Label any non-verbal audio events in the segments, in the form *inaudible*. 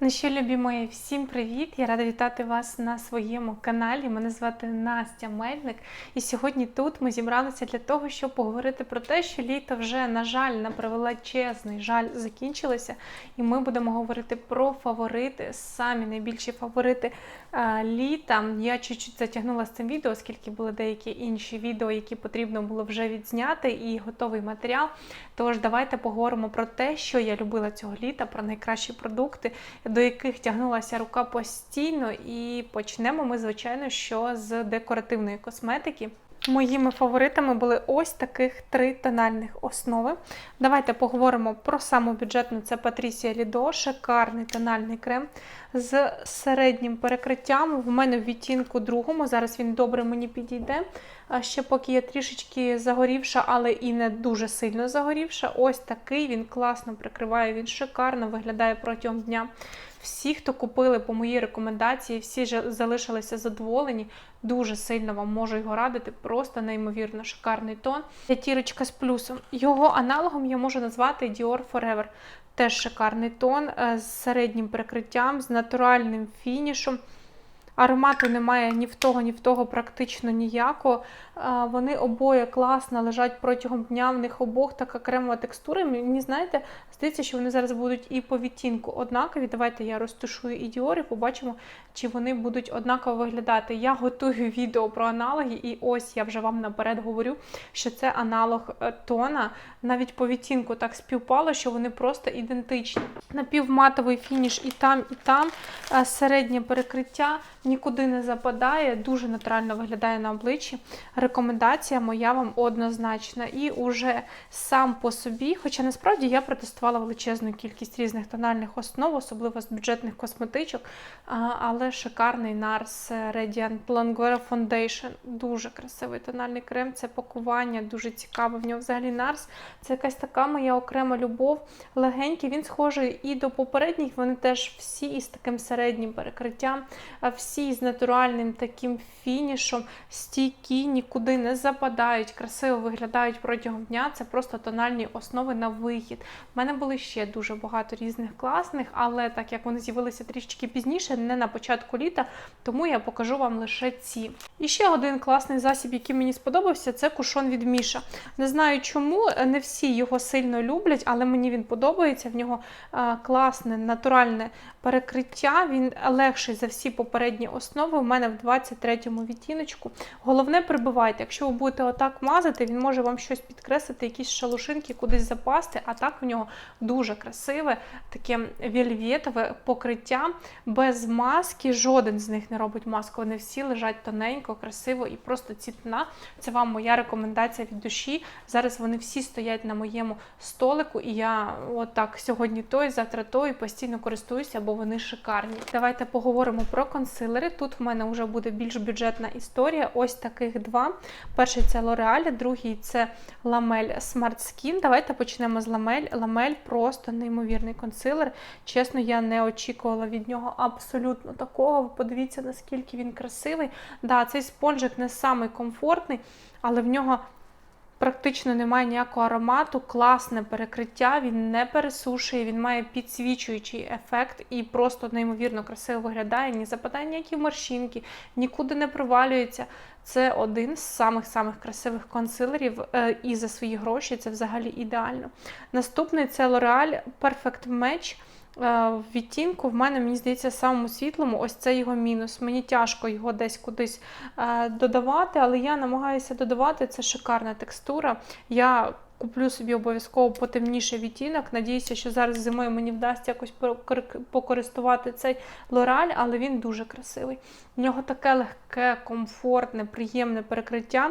Ну що, любі мої, всім привіт! Я рада вітати вас на своєму каналі. Мене звати Настя Мельник. І сьогодні тут ми зібралися для того, щоб поговорити про те, що літо вже, на жаль, на превеличезний жаль закінчилося. І ми будемо говорити про фаворити, самі найбільші фаворити е, літа. Я чуть-чуть затягнула з цим відео, оскільки були деякі інші відео, які потрібно було вже відзняти, і готовий матеріал. Тож давайте поговоримо про те, що я любила цього літа, про найкращі продукти, до яких тягнулася рука постійно. І почнемо ми, звичайно, що з декоративної косметики. Моїми фаворитами були ось таких три тональних основи. Давайте поговоримо про саму бюджетну. Це Патрісія Лідо, шикарний тональний крем з середнім перекриттям. В мене в відтінку другому. Зараз він добре мені підійде. Ще поки я трішечки загорівша, але і не дуже сильно загорівша. Ось такий він класно прикриває, він шикарно виглядає протягом дня. Всі, хто купили по моїй рекомендації, всі ж залишилися задоволені. Дуже сильно вам можу його радити. Просто неймовірно шикарний тон. П'ятірочка з плюсом. Його аналогом я можу назвати Dior Forever. Теж шикарний тон е, з середнім прикриттям, з натуральним фінішом. Аромату немає ні в того, ні в того практично ніякого. Вони обоє класно лежать протягом дня. В них обох така кремова текстура. Мені знаєте, здається, що вони зараз будуть і по відтінку однакові. Давайте я розташую і Dior і побачимо, чи вони будуть однаково виглядати. Я готую *laughs* відео про аналоги, і ось я вже вам наперед говорю, що це аналог е, тона. Навіть по відтінку так співпало, що вони просто ідентичні. Напівматовий фініш і там, і там. Е, Середнє перекриття нікуди не западає, дуже натурально виглядає на обличчі. Рекомендація моя вам однозначна. І уже сам по собі, хоча насправді я протестувала величезну кількість різних тональних основ, особливо з бюджетних косметичок, але шикарний NARS Radiant Longwear Foundation. Дуже красивий тональний крем, це пакування, дуже цікаве. В нього взагалі NARS. Це якась така моя окрема любов. Легенький, він схожий і до попередніх, вони теж всі із таким середнім перекриттям, всі з натуральним таким фінішом, стійкі, нікуди не западають, красиво виглядають протягом дня. Це просто тональні основи на вихід. У мене були ще дуже багато різних класних, але так як вони з'явилися трішки пізніше, не на початку літа, тому я покажу вам лише ці. І ще один класний засіб, який мені сподобався, це кушон від Міша. Не знаю чому, не всі його сильно люблять, але мені він подобається. В нього класне натуральне перекриття. Він легший за всі попередні основи. У мене в 23-му відтіночку. Головне прибивайте. Якщо ви будете отак мазати, він може вам щось підкреслити, якісь шалушинки кудись запасти. А так в нього дуже красиве, таке вельветове покриття без маски. Жоден з них не робить маску. Вони всі лежать тоненько, красиво і просто цітна. Це вам моя рекомендація від душі. Зараз вони всі стоять на моєму столику, і я отак сьогодні той, завтра той постійно користуюся, бо вони шикарні. Давайте поговоримо про консилери. Тут в мене вже буде більш бюджетна історія. Ось таких два. Перший це L'Oreal, другий це ламель Smart Skin. Давайте почнемо з ламель. Ламель просто неймовірний консилер. Чесно, я не очікувала від нього абсолютно такого. Ви подивіться, наскільки він красивий. Да, цей спонжик не самий комфортний, але в нього. Практично немає ніякого аромату, класне перекриття, він не пересушує, він має підсвічуючий ефект і просто неймовірно красиво виглядає, ні западає ніякі морщинки, нікуди не провалюється. Це один з самих-самих красивих консилерів, е, і за свої гроші це взагалі ідеально. Наступний це L'Oreal Perfect Match. В відтінку в мене, мені здається, самому світлому ось це його мінус. Мені тяжко його десь кудись додавати, але я намагаюся додавати. Це шикарна текстура. Я куплю собі обов'язково потемніший відтінок. Надіюся, що зараз зимою мені вдасться якось покористувати цей лораль, але він дуже красивий. У нього таке легке, комфортне, приємне перекриття.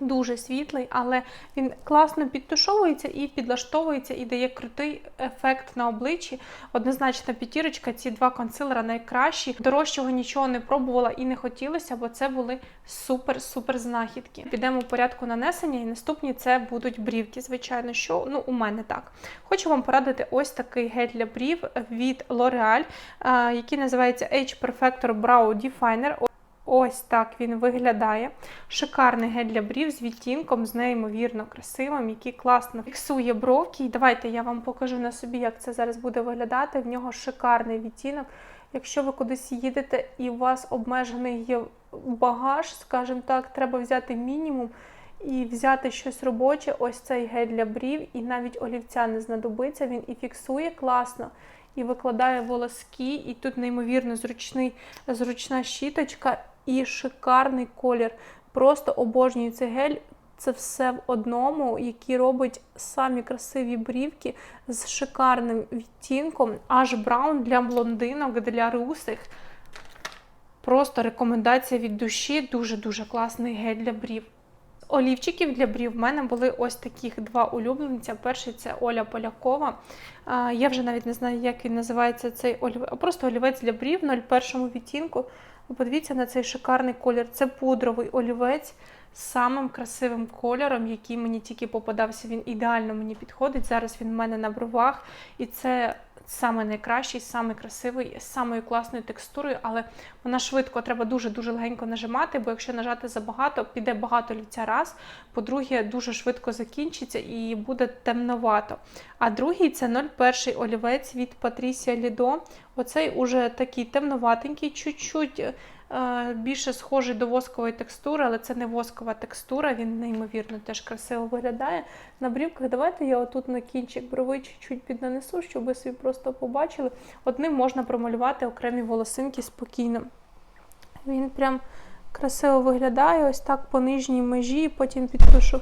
Дуже світлий, але він класно підтушовується і підлаштовується, і дає крутий ефект на обличчі. Однозначна п'ятірочка, ці два консилера найкращі. Дорожчого нічого не пробувала і не хотілося, бо це були супер-супер знахідки. Підемо в порядку нанесення, і наступні це будуть брівки. Звичайно, що ну у мене так. Хочу вам порадити ось такий гель для брів від L'Oreal, який називається Age Perfector Brow Definer. Ось так він виглядає. Шикарний гель для брів з відтінком, з неймовірно красивим, який класно фіксує бровки. І давайте я вам покажу на собі, як це зараз буде виглядати. В нього шикарний відтінок. Якщо ви кудись їдете і у вас обмежений є багаж, скажімо так, треба взяти мінімум і взяти щось робоче, ось цей гель для брів, і навіть олівця не знадобиться, він і фіксує класно, і викладає волоски, і тут неймовірно зручний, зручна щіточка і шикарний колір. Просто обожнюю цей гель. Це все в одному, який робить самі красиві брівки з шикарним відтінком. Аж браун для блондинок, для русих. Просто рекомендація від душі. Дуже-дуже класний гель для брів. Олівчиків для брів в мене були ось таких два улюбленця. Перший це Оля Полякова. Я вже навіть не знаю, як він називається цей олівець, а просто олівець для брів в 01 відтінку. Подивіться на цей шикарний колір. Це пудровий олівець з самим красивим кольором, який мені тільки попадався. Він ідеально мені підходить. Зараз він в мене на бровах. І це саме найкращий, саме красивий, самою класною текстурою, але вона швидко треба дуже-дуже легенько нажимати, бо якщо нажати забагато, піде багато лівця раз. По-друге, дуже швидко закінчиться і буде темновато. А другий це 01 олівець від Patricia Lido. Оцей уже такий темноватенький, чуть-чуть більше схожий до воскової текстури, але це не воскова текстура, він неймовірно теж красиво виглядає. На брівках давайте я отут на кінчик брови чуть-чуть піднанесу, щоб ви собі просто побачили. Одним можна промалювати окремі волосинки спокійно. Він прям красиво виглядає, ось так по нижній межі, потім підпишу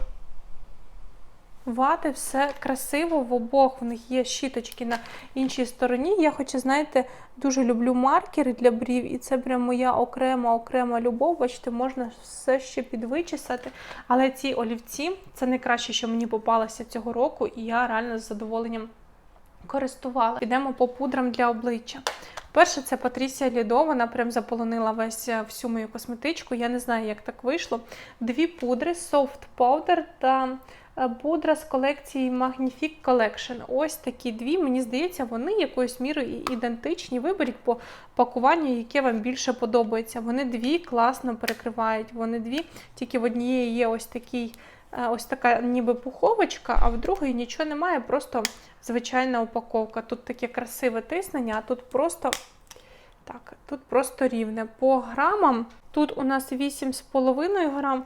вати, все красиво, в обох в них є щіточки на іншій стороні. Я хоча, знаєте, дуже люблю маркери для брів, і це прям моя окрема окрема любов. Бачите, можна все ще підвичесати. Але ці олівці це найкраще, що мені попалося цього року, і я реально з задоволенням користувала. Підемо по пудрам для обличчя. Перше, це Патрісія Лідо, вона прям заполонила весь всю мою косметичку. Я не знаю, як так вийшло. Дві пудри, Soft Powder та Е, пудра з колекції Magnifique Collection. Ось такі дві. Мені здається, вони якоюсь мірою ідентичні. Виберіть по пакуванню, яке вам більше подобається. Вони дві класно перекривають. Вони дві, тільки в однієї є ось такий. Е, ось така ніби пуховочка, а в другої нічого немає, просто звичайна упаковка. Тут таке красиве тиснення, а тут просто так, тут просто рівне. По грамам тут у нас 8,5 грам,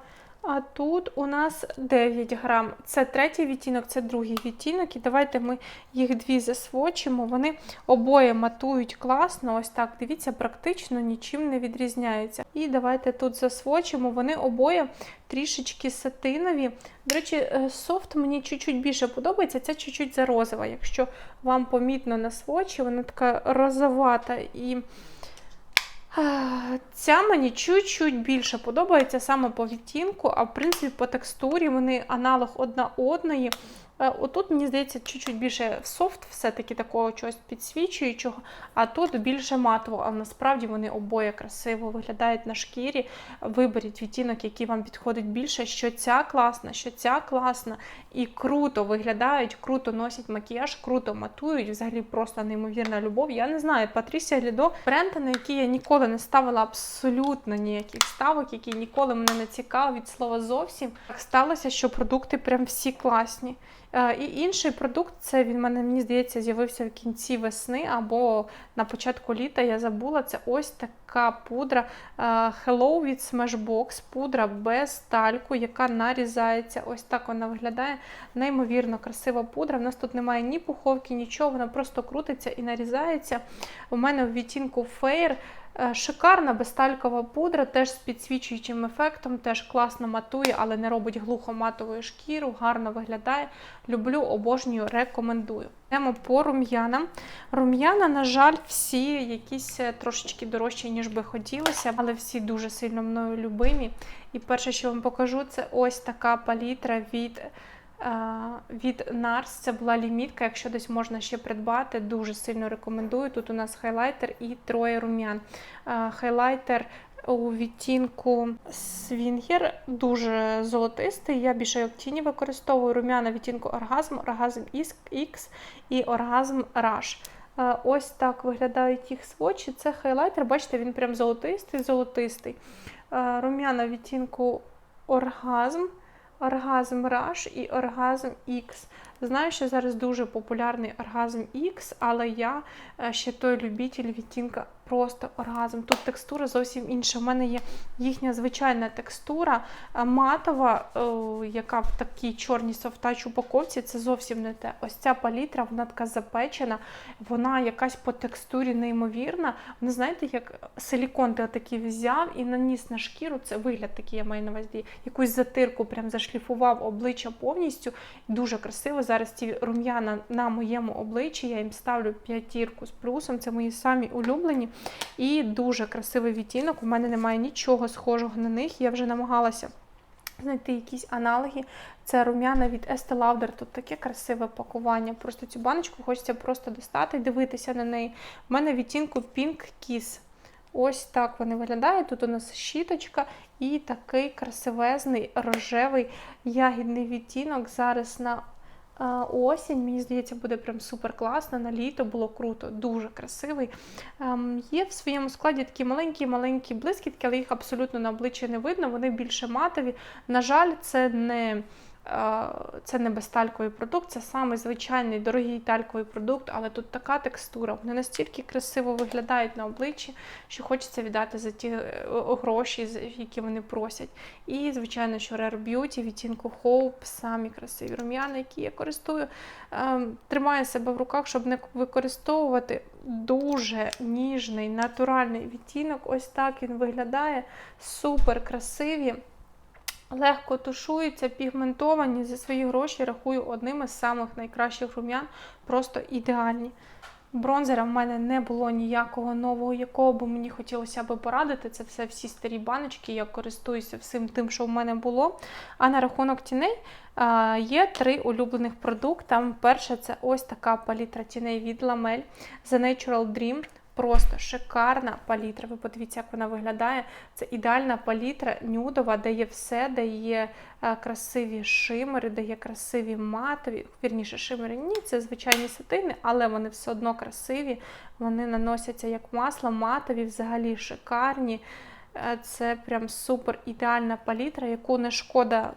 а тут у нас 9 грам. Це третій відтінок, це другий відтінок. І давайте ми їх дві засвочимо. Вони обоє матують класно. Ось так. Дивіться, практично нічим не відрізняються. І давайте тут засвочимо. Вони обоє трішечки сатинові. До речі, е, софт мені чуть-чуть більше подобається. Це чуть-чуть зарозова. Якщо вам помітно на свочі, вона така розовата і. Ця мені чуть-чуть більше подобається саме по відтінку, а в принципі по текстурі вони аналог одна одної. Е, отут, мені здається, чуть-чуть більше софт, все-таки такого чогось підсвічуючого, а тут більше матово, а насправді вони обоє красиво виглядають на шкірі. Виберіть відтінок, який вам підходить більше, що ця класна, що ця класна. І круто виглядають, круто носять макіяж, круто матують. Взагалі просто неймовірна любов. Я не знаю, Патрісія Лідо бренд, на який я ніколи не ставила абсолютно ніяких ставок, який ніколи мене не цікавив від слова зовсім. Так сталося, що продукти прям всі класні. Е, і інший продукт це він мене, мені здається, з'явився в кінці весни або на початку літа. Я забула це ось така пудра е, Hello від Smashbox, пудра без тальку, яка нарізається. Ось так вона виглядає. Неймовірно красива пудра. У нас тут немає ні пуховки, нічого, вона просто крутиться і нарізається. У мене в відтінку Fair. Е, шикарна безталькова пудра, теж з підсвічуючим ефектом, теж класно матує, але не робить глухоматову шкіру, гарно виглядає. Люблю, обожнюю, рекомендую. Йдемо по рум'янам. Рум'яна, на жаль, всі якісь е, трошечки дорожчі, ніж би хотілося, але всі дуже сильно мною любимі. І перше, що вам покажу, це ось така палітра від. Від NARS це була лімітка, якщо десь можна ще придбати, дуже сильно рекомендую. Тут у нас хайлайтер і троє рум'ян. Хайлайтер у відтінку Свінгер дуже золотистий. Я більше як тіні використовую рум'яна відтінку оргазм, оргазм X і оргазм Rush. Ось так виглядають їх свочі. Це хайлайтер, бачите, він прям золотистий, золотистий. Рум'яна відтінку оргазм, оргазм Rush і оргазм X. Знаю, що зараз дуже популярний оргазм X, але я е, ще той любитель відтінка просто оргазм. Тут текстура зовсім інша. У мене є їхня звичайна текстура е, матова, е, яка в такій чорній софтач упаковці. Це зовсім не те. Ось ця палітра, вона така запечена, вона якась по текстурі неймовірна. Вона, знаєте, як силікон ти такий взяв і наніс на шкіру. Це вигляд такий, я маю на увазі. Якусь затирку прям зашліфував обличчя повністю. Дуже красиво. Зараз ці рум'яна на моєму обличчі. Я їм ставлю п'ятірку з плюсом. Це мої самі улюблені. І дуже красивий відтінок. У мене немає нічого схожого на них. Я вже намагалася знайти якісь аналоги. Це рум'яна від Estee Lauder. Тут таке красиве пакування. Просто цю баночку хочеться просто достати і дивитися на неї. У мене відтінку Pink Kiss. Ось так вони виглядають. Тут у нас щіточка і такий красивезний рожевий ягідний відтінок. Зараз на осінь, мені здається, буде прям супер класно. На літо було круто, дуже красивий. Ем, є в своєму складі такі маленькі-маленькі блискітки, але їх абсолютно на обличчі не видно, вони більше матові. На жаль, це не. Е, Це не безтальковий продукт, це самий звичайний дорогий тальковий продукт, але тут така текстура. Вони настільки красиво виглядають на обличчі, що хочеться віддати за ті е, гроші, які вони просять. І, звичайно, що Rare Beauty, відтінку Hope, самі красиві рум'яна, які я користую. Ем, Тримаю себе в руках, щоб не використовувати дуже ніжний, натуральний відтінок. Ось так він виглядає. Супер красиві. Легко тушуються, пігментовані за свої гроші рахую одним із самих найкращих рум'ян, просто ідеальні. Бронзера в мене не було ніякого нового, якого би мені хотілося би порадити. Це все всі старі баночки, я користуюся всім тим, що в мене було. А на рахунок тіней є три улюблених продукти. Перше, це ось така палітра тіней від Lamel The Natural Dream. Просто шикарна палітра. Ви подивіться, як вона виглядає. Це ідеальна палітра нюдова, де є все, де є е, красиві шимери, де є красиві матові. Вірніше, шимери ні, це звичайні сатини, але вони все одно красиві. Вони наносяться як масло, матові, взагалі шикарні. Е, Це прям супер ідеальна палітра, яку не шкода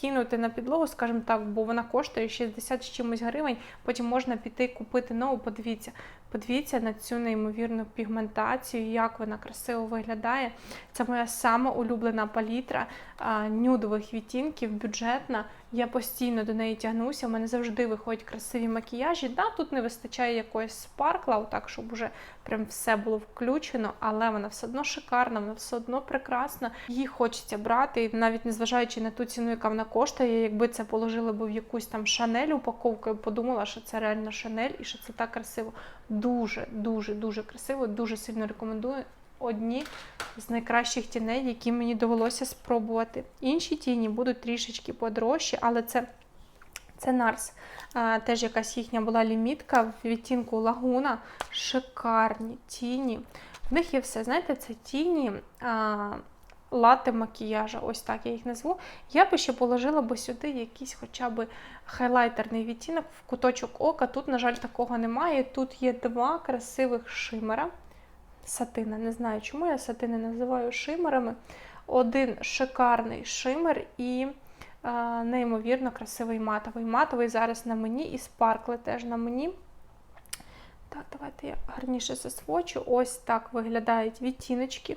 кинути на підлогу, скажімо так, бо вона коштує 60 з чимось гривень. Потім можна піти купити нову. Подивіться, подивіться на цю неймовірну пігментацію, як вона красиво виглядає. Це моя сама улюблена палітра нюдових відтінків, бюджетна. Я постійно до неї тягнуся. У мене завжди виходять красиві макіяжі. Да, тут не вистачає якогось спаркла, так щоб уже прям все було включено, але вона все одно шикарна, вона все одно прекрасна. Її хочеться брати, і навіть незважаючи на ту ціну, яка вона коштує. Якби це положили б в якусь там шанель упаковку, я подумала, що це реально шанель і що це так красиво. Дуже, дуже, дуже красиво. Дуже сильно рекомендую. Одні з найкращих тіней, які мені довелося спробувати. Інші тіні будуть трішечки подорожчі, але це, це Нарс. А, теж якась їхня була лімітка в відтінку лагуна. Шикарні тіні. В них є все, знаєте, це тіні а, лати макіяжа, ось так я їх назву. Я би ще положила би сюди якийсь хоча б хайлайтерний відтінок в куточок ока. Тут, на жаль, такого немає. Тут є два красивих шимера. Сатина. Не знаю, чому я сатини називаю шимерами. Один шикарний шимер і е, неймовірно красивий матовий. Матовий зараз на мені і спаркли теж на мені. Так, давайте я гарніше засвочу. Ось так виглядають відтіночки.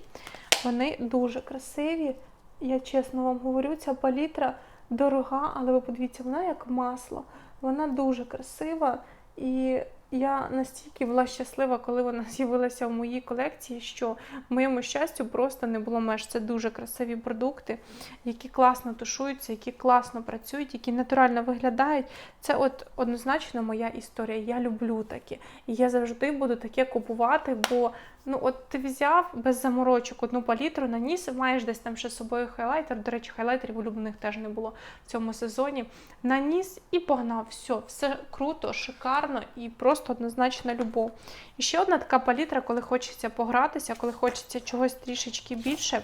Вони дуже красиві. Я чесно вам говорю, ця палітра дорога, але ви подивіться, вона як масло. Вона дуже красива. І я настільки була щаслива, коли вона *laughs* з'явилася в моїй колекції, що моєму щастю просто не було меж. Це дуже красиві продукти, які класно тушуються, які класно працюють, які натурально виглядають. Це от однозначно моя історія. Я люблю такі. І я завжди буду таке купувати, бо ну от ти взяв без заморочок одну палітру, наніс, маєш десь там ще з собою хайлайтер. До речі, хайлайтерів улюблених теж не було в цьому сезоні. Наніс і погнав. Все, все круто, шикарно і просто однозначна любов. І ще одна така палітра, коли хочеться погратися, коли хочеться чогось трішечки більше.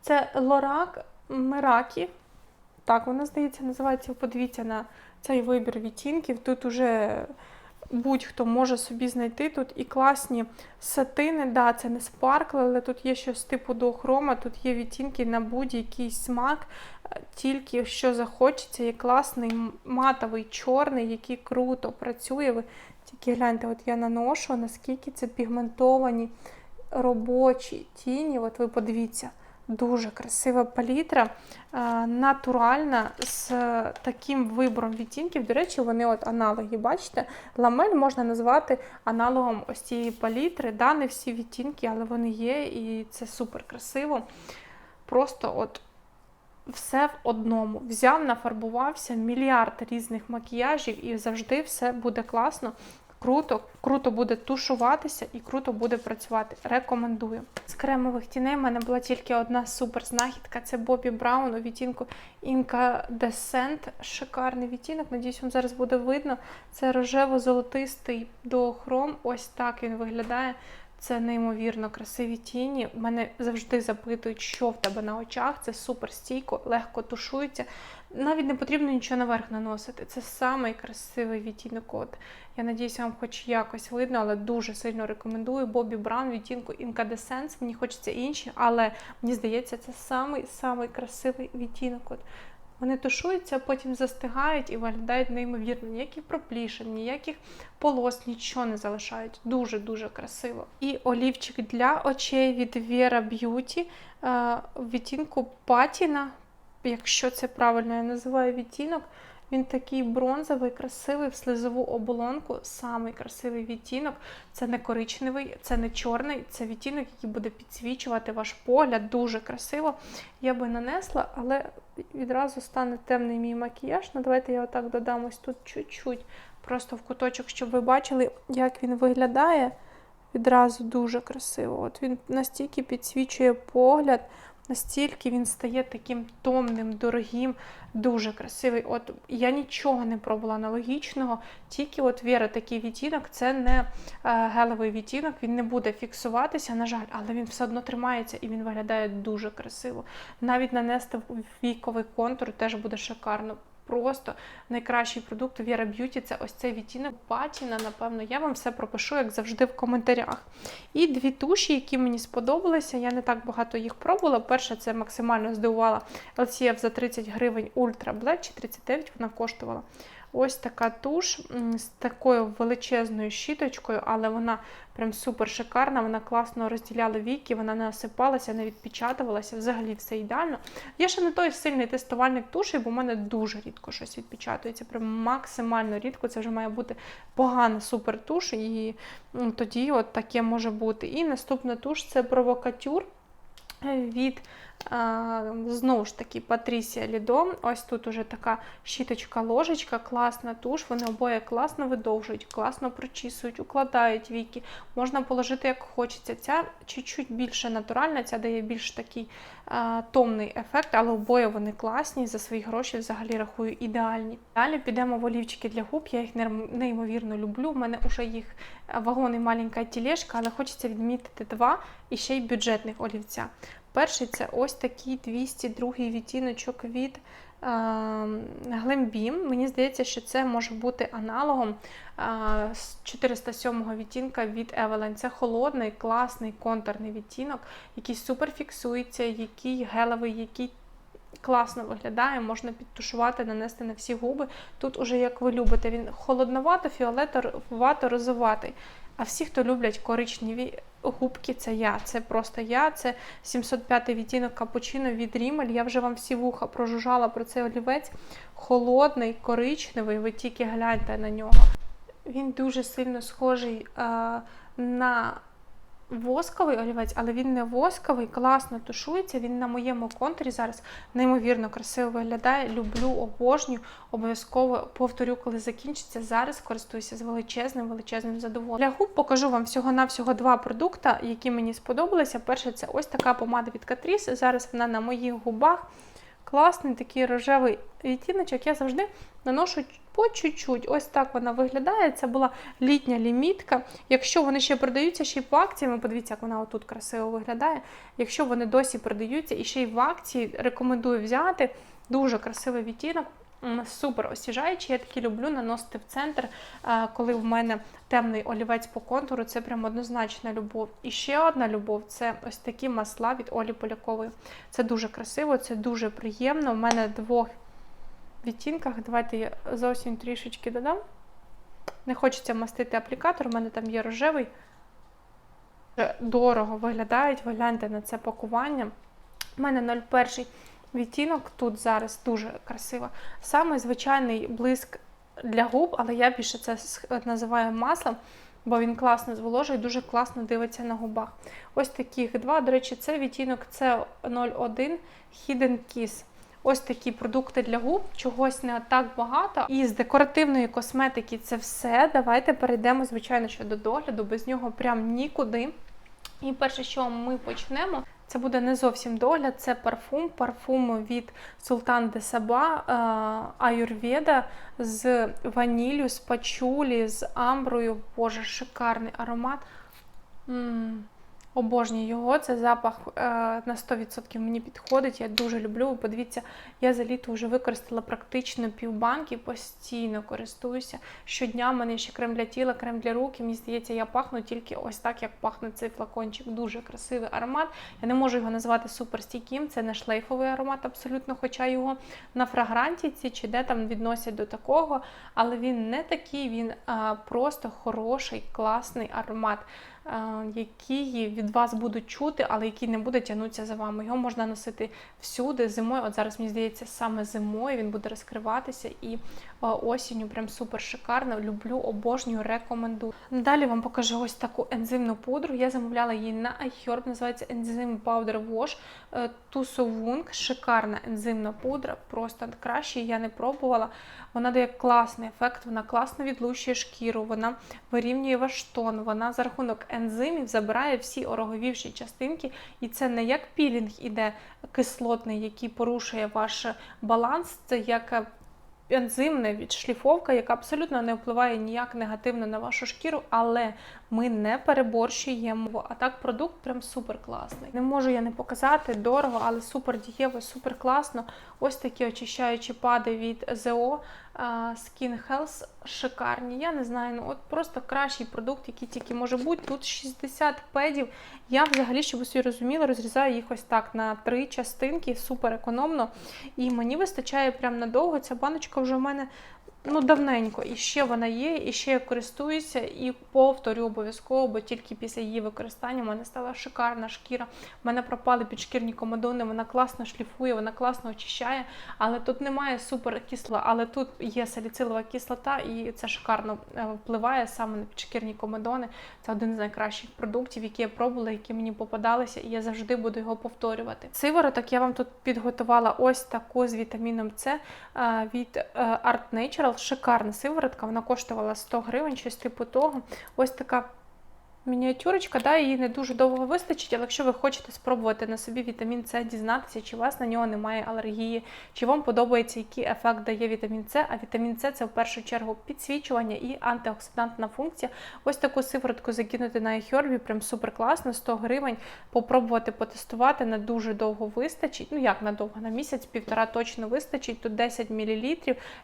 Це Лорак Меракі. Так, вона, здається, називається. Подивіться на цей вибір відтінків. Тут уже будь-хто може собі знайти тут і класні сатини. Да, це не спаркли, але тут є щось типу дуохрома, тут є відтінки на будь-який смак, е, тільки що захочеться. Є класний матовий чорний, який круто працює. Ви тільки гляньте, от я наношу, наскільки це пігментовані робочі тіні. От ви подивіться. Дуже красива палітра, е, натуральна з таким вибором відтінків. До речі, вони от аналоги, бачите, ламель можна назвати аналогом ось цієї палітри. Да, не всі відтінки, але вони є, і це супер красиво. Просто от все в одному. Взяв, нафарбувався, мільярд різних макіяжів, і завжди все буде класно. Круто, круто буде тушуватися і круто буде працювати. Рекомендую. З кремових тіней в мене була тільки одна супер знахідка. Це Бобі Браун у відтінку Incandescent. Шикарний відтінок. Надіюсь, вам зараз буде видно. Це рожево-золотистий доохром. Ось так він виглядає. Це неймовірно красиві тіні. Мене завжди запитують, що в тебе на очах. Це супер стійко, легко тушується. Навіть не потрібно нічого наверх наносити. Це самий красивий відтінок. От я надіюся, вам хоч якось видно, але дуже сильно рекомендую. Бобі Браун відтінку Incandescence. Мені хочеться інші, але мені здається, це самий самий красивий відтінок. От вони тушуються, потім застигають і виглядають неймовірно. Ніяких проплішин, ніяких полос, нічого не залишають. Дуже-дуже красиво. І олівчик для очей від Vera Beauty в відтінку Патіна, якщо це правильно я називаю відтінок. Він такий бронзовий, красивий в слизову оболонку. Самий красивий відтінок. Це не коричневий, це не чорний, це відтінок, який буде підсвічувати ваш погляд. Дуже красиво. Я би нанесла, але відразу стане темний мій макіяж. Ну, давайте я отак додам ось тут чуть-чуть, просто в куточок, щоб ви бачили, як він виглядає. Відразу дуже красиво. От він настільки підсвічує погляд. Настільки він стає таким томним, дорогим, дуже красивий. От я нічого не пробувала аналогічного, тільки от Віра такий відтінок, це не е, гелевий відтінок, він не буде фіксуватися, на жаль, але він все одно тримається і він виглядає дуже красиво. Навіть нанести віковий контур теж буде шикарно. Просто найкращий продукт Віра Б'юті це ось цей відтінок Патіна. Напевно, я вам все пропишу, як завжди, в коментарях. І дві туші, які мені сподобалися. Я не так багато їх пробувала. Перша це максимально здивувала LCF за 30 гривень Ultra Black, чи 39 вона коштувала. Ось така туш з такою величезною щіточкою, але вона прям супер шикарна. Вона класно розділяла віки, вона не осипалася, не відпечатувалася. Взагалі все ідеально. Я ще не той сильний тестувальник туші, бо в мене дуже рідко щось відпечатується. Прям максимально рідко. Це вже має бути погана супер туш, і тоді от таке може бути. І наступна туш це провокатюр від знову ж таки Патрісія Лідо. Ось тут уже така щіточка-ложечка, класна туш. Вони обоє класно видовжують, класно прочісують, укладають віки. Можна положити як хочеться. Ця чуть-чуть більше натуральна, ця дає більш такий а, томний ефект, але обоє вони класні. За свої гроші взагалі рахую ідеальні. Далі підемо в олівчики для губ. Я їх неймовірно люблю. У мене вже їх вагон і маленька тележка, але хочеться відмітити два і ще й бюджетних олівця. Перший це ось такий 202 відтіночок від Glambeam. Мені здається, що це може бути аналогом е, з 407 відтінка від Evelyn. Це холодний, класний контурний відтінок, який супер фіксується, який гелевий, який класно виглядає, можна підтушувати, нанести на всі губи. Тут уже як ви любите, він холодновато, фіолетовато, розоватий. А всі, хто люблять коричневі губки, це я. Це просто я. Це 705 відтінок капучино від Рімель. Я вже вам всі вуха прожужжала про цей олівець. Холодний, коричневий, ви тільки гляньте на нього. Він дуже сильно схожий е, на восковий олівець, але він не восковий, класно тушується. Він на моєму контурі зараз неймовірно красиво виглядає. Люблю, обожнюю. Обов'язково повторю, коли закінчиться. Зараз користуюся з величезним, величезним задоволенням. Для губ покажу вам всього-навсього два продукти, які мені сподобалися. Перше, це ось така помада від Catrice. Зараз вона на моїх губах. Класний такий рожевий відтіночок. Я завжди наношу по чуть-чуть. Ось так вона виглядає. Це була літня лімітка. Якщо вони ще продаються ще й по акціям, подивіться, як вона отут красиво виглядає. Якщо вони досі продаються і ще й в акції, рекомендую взяти. Дуже красивий відтінок. Супер освіжаючий. Я такі люблю наносити в центр, коли в мене темний олівець по контуру. Це прям однозначна любов. І ще одна любов це ось такі масла від Олі Полякової. Це дуже красиво, це дуже приємно. У мене двох відтінках. Давайте я зовсім трішечки додам. Не хочеться мастити аплікатор, у мене там є рожевий. Дорого виглядають, ви гляньте на це пакування. У мене 01 відтінок тут зараз дуже красиво. Саме звичайний блиск для губ, але я більше це називаю маслом, бо він класно зволожує, дуже класно дивиться на губах. Ось таких два. До речі, це відтінок це 01 Hidden Kiss. Ось такі продукти для губ, чогось не так багато. І з декоративної косметики це все. Давайте перейдемо, звичайно, що до догляду, без нього прям нікуди. І перше, що ми почнемо, це буде не зовсім догляд, це парфум. Парфум від Султан де Саба Аюрведа з ваніллю, з пачулі, з амброю. Боже, шикарний аромат. м Обожнюю його, це запах е, на 100% мені підходить. Я дуже люблю. Подивіться, я за літо вже використала практично півбанки, постійно користуюся. Щодня в мене ще крем для тіла, крем для рук. І мені здається, я пахну тільки ось так, як пахне цей флакончик. Дуже красивий аромат. Я не можу його назвати суперстійким, це не шлейфовий аромат, абсолютно, хоча його на фрагрантіці чи де там відносять до такого, але він не такий, він а, просто хороший, класний аромат. А, Який від вас будуть чути, але який не буде тягнутися за вами. Його можна носити всюди зимою. От зараз мені здається, саме зимою він буде розкриватися і осінню прям супер шикарно. Люблю, обожнюю, рекомендую. Далі вам покажу ось таку ензимну пудру. Я замовляла її на iHerb, називається Enzyme Powder Wash е, Тусовунг. Шикарна ензимна пудра, просто краще я не пробувала. Вона дає класний ефект, вона класно відлущує шкіру, вона вирівнює ваш тон, вона за рахунок ензимів забирає всі ороговівші частинки, і це не як пілінг іде кислотний, який порушує ваш баланс, це як е, ензимна відшліфовка, яка абсолютно не впливає ніяк негативно на вашу шкіру, але ми не переборщуємо. А так продукт прям супер класний. Не можу я не показати дорого, але супер дієво, супер класно. Ось такі очищаючі пади від ЗО Skin Health шикарні. Я не знаю, ну от просто кращий продукт, який тільки може бути. Тут 60 педів. Я взагалі, щоб собі розуміли, розрізаю їх ось так на три частинки, супер економно. І мені вистачає прям надовго. Ця баночка вже в мене ну, давненько. І ще вона є, і ще я користуюся, і повторю обов'язково, бо тільки після її використання в мене стала шикарна шкіра. У мене пропали підшкірні комедони, вона класно шліфує, вона класно очищає, але тут немає супер кисла, але тут є саліцилова кислота, і це шикарно е, впливає саме на підшкірні комедони. Це один з найкращих продуктів, які я пробувала, які мені попадалися, і я завжди буду його повторювати. Сивороток я вам тут підготувала ось таку з вітаміном С е, від е, Art Natural. Шикарна сиворотка, вона коштувала 100 гривень, щось типу того. Ось така мініатюрочка, да, її не дуже довго вистачить, але якщо ви хочете спробувати на собі вітамін С, дізнатися, чи у вас на нього немає алергії, чи вам подобається, який ефект дає вітамін С, а вітамін С це в першу чергу підсвічування і антиоксидантна функція. Ось таку сиворотку закинути на iHerb, прям супер класно, 100 гривень, попробувати потестувати, на дуже довго вистачить. Ну як надовго, на місяць, півтора точно вистачить, тут 10 мл.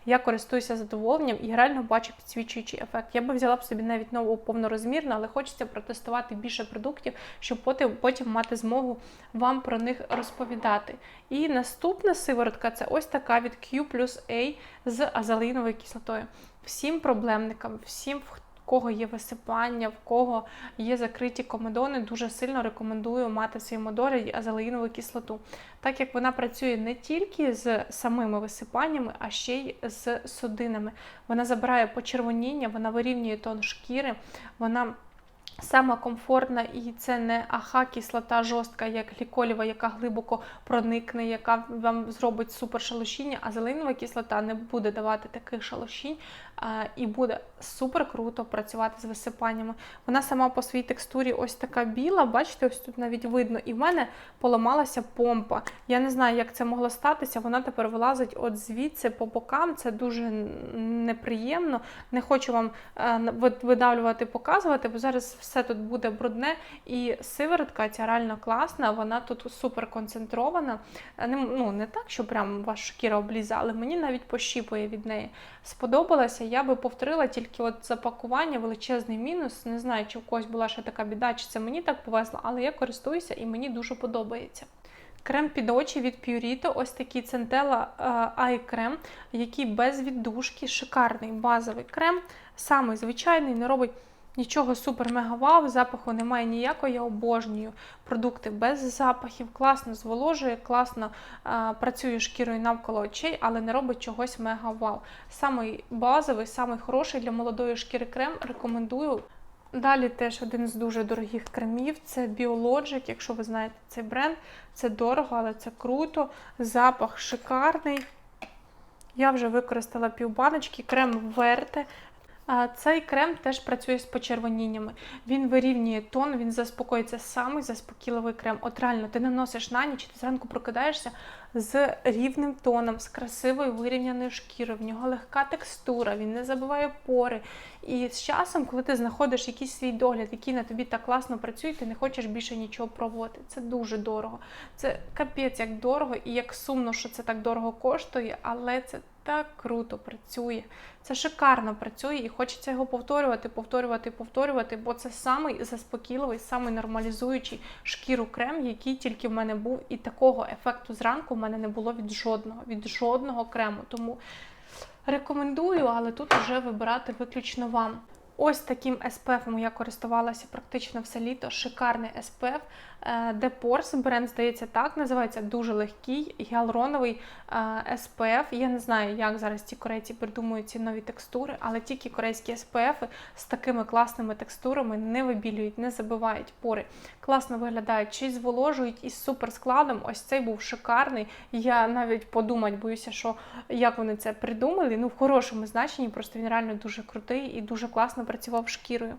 Я користуюся задоволенням і реально бачу підсвічуючий ефект. Я би взяла б собі навіть нову повнорозмірну, але хочеться протестувати більше продуктів, щоб потім, потім мати змогу вам про них розповідати. І наступна сиворотка це ось така від Q плюс A з азалиновою кислотою. Всім проблемникам, всім, в кого є висипання, в кого є закриті комедони, дуже сильно рекомендую мати в своєму догляді азалеїнову кислоту, так як вона працює не тільки з самими висипаннями, а ще й з судинами. Вона забирає почервоніння, вона вирівнює тон шкіри, вона Сама комфортна і це не аха кислота жорстка, як гліколєва, яка глибоко проникне, яка вам зробить супер шалошіння, а зеленова кислота не буде давати таких шалошінь а, і буде супер круто працювати з висипаннями. Вона сама по своїй текстурі ось така біла, бачите, ось тут навіть видно. І в мене поламалася помпа. Я не знаю, як це могло статися. Вона тепер вилазить от звідси по бокам. Це дуже неприємно. Не хочу вам е, видавлювати, показувати, бо зараз все тут буде брудне. І сиворотка ця реально класна, вона тут супер концентрована. Е, не, ну, не так, що прям ваша шкіра обліза, але мені навіть пощіпує від неї. Сподобалася, я би повторила тільки от запакування, величезний мінус. Не знаю, чи в когось була ще така біда, чи це мені так повезло, але я користуюся і мені дуже подобається. Крем під очі від Purito, ось такий Centella Eye крем, який без віддушки, шикарний базовий крем, самий звичайний, не робить Нічого супер-мега-вау, запаху немає ніякого, я обожнюю продукти без запахів, класно зволожує, класно а, працює шкірою навколо очей, але не робить чогось мега-вау. Самий базовий, самий хороший для молодої шкіри крем рекомендую. Далі теж один з дуже дорогих кремів це Biologic, якщо ви знаєте цей бренд, це дорого, але це круто. Запах шикарний. Я вже використала півбаночки, крем Верте. Цей крем теж працює з почервоніннями. Він вирівнює тон, він заспокоїться самий заспокійливий крем. От реально, ти наносиш на ніч, ти зранку прокидаєшся з рівним тоном, з красивою вирівняною шкірою. В нього легка текстура, він не забиває пори. І з часом, коли ти знаходиш якийсь свій догляд, який на тобі так класно працює, ти не хочеш більше нічого пробувати. Це дуже дорого. Це капець як дорого і як сумно, що це так дорого коштує, але це так круто працює. Це шикарно працює і хочеться його повторювати, повторювати, повторювати, бо це самий заспокійливий, самий нормалізуючий шкіру крем, який тільки в мене був, і такого ефекту зранку в мене не було від жодного, від жодного крему. Тому рекомендую, але тут вже вибирати виключно вам. Ось таким SPF я користувалася практично все літо. Шикарний SPF. Де Порс бренд, здається, так називається дуже легкий гіалуроновий SPF. Я не знаю, як зараз ці корейці придумують ці нові текстури, але тільки корейські SPF з такими класними текстурами не вибілюють, не забивають пори. Класно виглядають, чи зволожують із суперскладом. Ось цей був шикарний. Я навіть подумати боюся, що як вони це придумали. Ну, в хорошому значенні, просто він реально дуже крутий і дуже класно працював шкірою.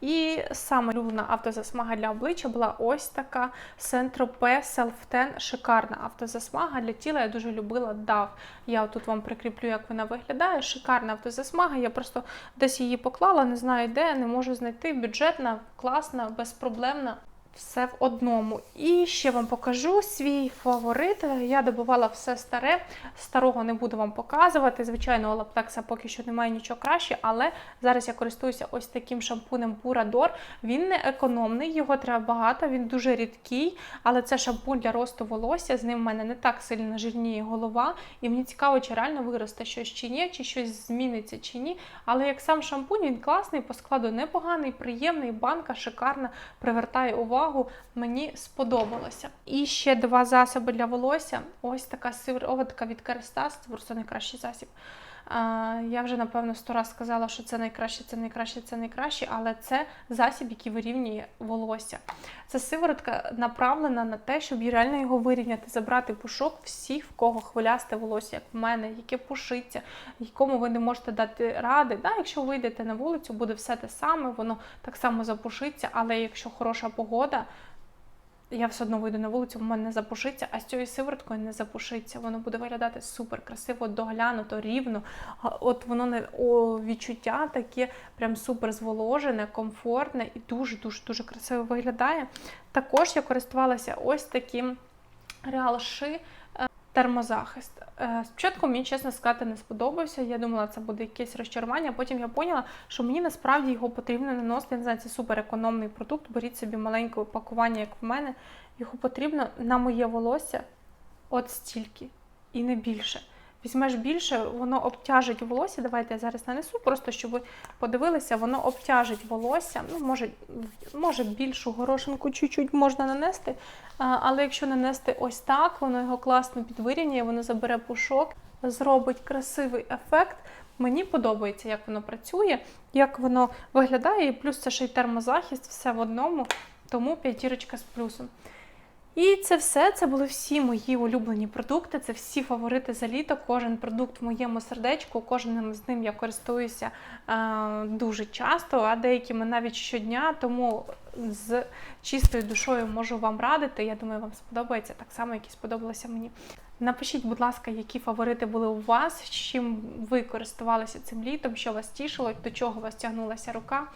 І саме улюблена автозасмага для обличчя була ось така Сентропе Self Ten. шикарна автозасмага для тіла. Я дуже любила DAV. Я тут вам прикріплю, як вона виглядає. Шикарна автозасмага. Я просто десь її поклала, не знаю де, не можу знайти. Бюджетна, класна, безпроблемна. Все в одному. І ще вам покажу свій фаворит. Я добувала все старе, старого не буду вам показувати. Звичайно, у лаптекса поки що немає нічого краще, але зараз я користуюся ось таким шампунем Purador. Він не економний, його треба багато, він дуже рідкий, але це шампунь для росту волосся. З ним в мене не так сильно жирніє голова. І мені цікаво, чи реально виросте щось чи ні, чи щось зміниться чи ні. Але як сам шампунь, він класний, по складу непоганий, приємний, банка шикарна, привертає увагу увагу, мені сподобалося. І ще два засоби для волосся. Ось така сироватка від Керстас, це просто найкращий засіб. Я вже, напевно, сто раз сказала, що це найкраще, це найкраще, це найкраще, але це засіб, який вирівнює волосся. Це сиворотка направлена на те, щоб реально його вирівняти, забрати пушок всіх, в кого хвилясте волосся, як в мене, яке пушиться, якому ви не можете дати ради. Да, Якщо вийдете на вулицю, буде все те саме, воно так само запушиться, але якщо хороша погода, я все одно вийду на вулицю, в мене не запушиться, а з цією сивороткою не запушиться. Воно буде виглядати супер красиво, доглянуто, рівно. От воно не о, відчуття таке прям супер зволожене, комфортне і дуже-дуже дуже красиво виглядає. Також я користувалася ось таким реалши термозахист. Е, спочатку мені, чесно сказати, не сподобався. Я думала, це буде якесь розчарування, а потім я поняла, що мені насправді його потрібно наносити. Я не знаю, це супер економний продукт. Беріть собі маленьке упакування, як в мене. Його потрібно на моє волосся от стільки і не більше. Візьмеш більше, воно обтяжить волосся. Давайте я зараз нанесу, просто щоб ви подивилися, воно обтяжить волосся. Ну, Може може більшу горошинку чуть-чуть можна нанести. Але якщо нанести ось так, воно його класно підвирівнює, воно забере пушок, зробить красивий ефект. Мені подобається, як воно працює, як воно виглядає, і плюс це ще й термозахист, все в одному, тому п'ятірочка з плюсом. І це все. Це були всі мої улюблені продукти. Це всі фаворити за літо. Кожен продукт в моєму сердечку, кожним з ним я користуюся е, дуже часто, а деякими навіть щодня. Тому з чистою душою можу вам радити. Я думаю, вам сподобається так само, як і сподобалося мені. Напишіть, будь ласка, які фаворити були у вас, чим ви користувалися цим літом, що вас тішило, до чого вас тягнулася рука.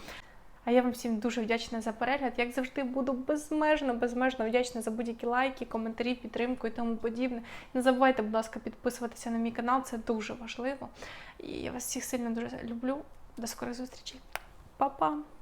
А я вам всім дуже вдячна за перегляд. Як завжди, буду безмежно, безмежно вдячна за будь-які лайки, коментарі, підтримку і тому подібне. Не забувайте, будь ласка, підписуватися на мій канал, це дуже важливо. І я вас всіх сильно дуже люблю. До скорих зустрічей. Па-па!